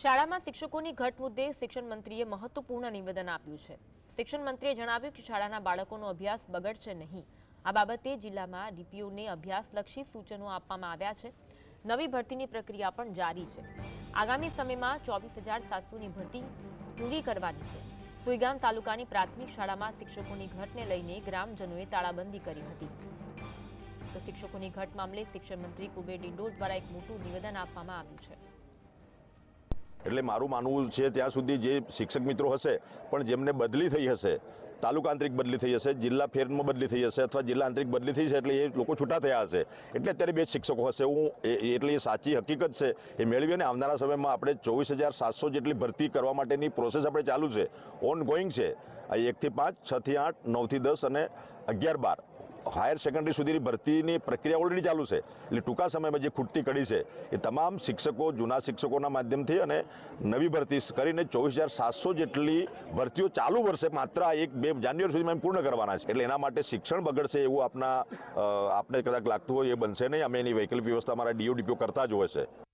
શાળામાં શિક્ષકોની ઘટ મુદ્દે શિક્ષણ મંત્રીએ મહત્વપૂર્ણ નિવેદન આપ્યું છે. શિક્ષણ મંત્રીએ જણાવ્યું કે શાળાના બાળકોનો અભ્યાસ બગડશે નહીં. આ બાબતે જિલ્લામાં ડીપીઓને અભ્યાસલક્ષી સૂચનો આપવામાં આવ્યા છે. નવી ભરતીની પ્રક્રિયા પણ જારી છે. આગામી સમયમાં ચોવીસ હજાર સાતસોની ભરતી પૂરી કરવાની છે. સુઈગામ તાલુકાની પ્રાથમિક શાળામાં શિક્ષકોની ઘટને લઈને ગ્રામજનોએ તાળાબંધી કરી હતી. તો શિક્ષકોની ઘટ મામલે શિક્ષણ મંત્રી કુબેર ડિંડોર દ્વારા એક મોટું નિવેદન આપવામાં આવ્યું છે. એટલે મારું માનવું છે ત્યાં સુધી જે શિક્ષક મિત્રો હશે, પણ જેમને બદલી થઈ હશે, તાલુકા બદલી થઈ હશે, જિલ્લા ફેરમાં બદલી થઈ હશે અથવા જિલ્લા આંતરિક બદલી થઈ છે એટલે એ લોકો છૂટા થયા હશે. એટલે અત્યારે બે શિક્ષકો હશે. હું એટલે એ સાચી હકીકત છે. એ મેળવી અને આવનારા સમયમાં આપણે ચોવીસ હજાર સાતસો જેટલી ભરતી કરવા માટેની પ્રોસેસ આપણે ચાલુ છે. ઓન ગોઈંગ છે એકથી પાંચ છથી આઠ નવથી દસ અને અગિયાર બાર. હાયર સેકન્ડરી સુધીની ભરતીની પ્રક્રિયા ઓલરેડી ચાલુ છે. એટલે ટૂંકા સમયમાં જે ખૂટતી કડી છે, એ તમામ શિક્ષકો, જૂના શિક્ષકોના માધ્યમથી અને નવી ભરતી કરીને ચોવીસ હજાર સાતસો જેટલી ભરતીઓ ચાલુ વર્ષે માત્ર એક બે જાન્યુઆરી સુધીમાં પૂર્ણ કરવાના છે. એટલે એના માટે શિક્ષણ બગડશે એવું આપના આપને કદાચ લાગતું હોય એ બનશે નહીં. અમે એની વૈકલ્પિક વ્યવસ્થા અમારા ડીઓ ડીપીઓ કરતા જ હોય છે.